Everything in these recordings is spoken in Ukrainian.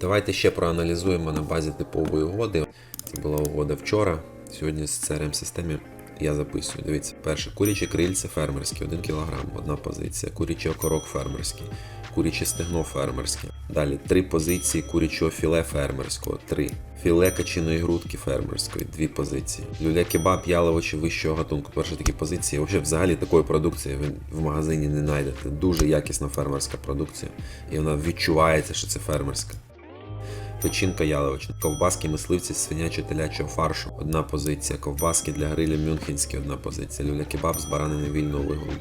Давайте ще проаналізуємо на базі типової угоди. Це була угода вчора. Сьогодні з crm системі я записую. Дивіться, перше, курячі крильце фермерські, 1 кг, одна позиція. Курячий окорок фермерський, куряче стегно фермерське. Далі три позиції курячого філе фермерського, три. Філе качиної грудки фермерської, дві позиції. Люля кебаб, яловичі вищого гатунку. Перші такі позиції. Взагалі, взагалі такої продукції ви в магазині не знайдете. Дуже якісна фермерська продукція. І вона відчувається, що це фермерська. Печінка яловична, ковбаски мисливці з свинячо телячого фаршу, одна позиція, ковбаски для грилю мюнхенські, одна позиція, люля кебаб з баранини вільного вигулу,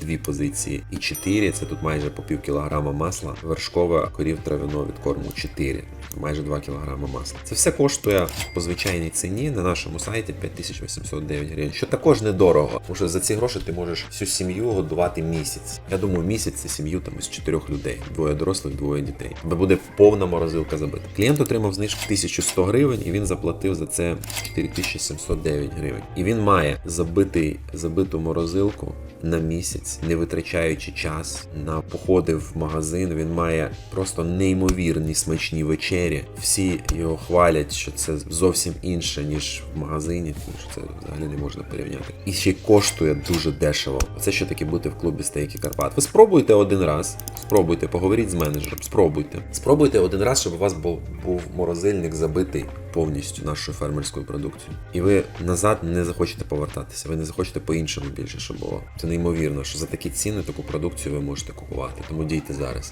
дві позиції. І чотири, це тут майже по пів кілограма масла, вершкове корів травяного від корму 4, майже 2 кілограма масла. Це все коштує по звичайній ціні на нашому сайті 5809 гривень, що також недорого, тому що за ці гроші ти можеш всю сім'ю годувати місяць. Я думаю, місяць це сім'ю там із чотирьох людей, двоє дорослих, двоє дітей. Буде повна морозилка забита. Клієнт отримав знижку 1100 гривень, і він заплатив за це 4709 гривень. І він має забитий, забиту морозилку на місяць, не витрачаючи час на походи в магазин. Він має просто неймовірні смачні вечері. Всі його хвалять, що це зовсім інше, ніж в магазині, тому що це взагалі не можна порівняти. І ще й коштує дуже дешево. Це що таке бути в клубі стейки Карпат. Ви спробуйте один раз, спробуйте, поговоріть з менеджером, спробуйте. Спробуйте один раз, щоб у вас був, був морозильник забитий повністю нашою фермерською продукцією. І ви назад не захочете повертатися, ви не захочете по-іншому більше, що було. Це неймовірно, що за такі ціни таку продукцію ви можете купувати. Тому дійте зараз.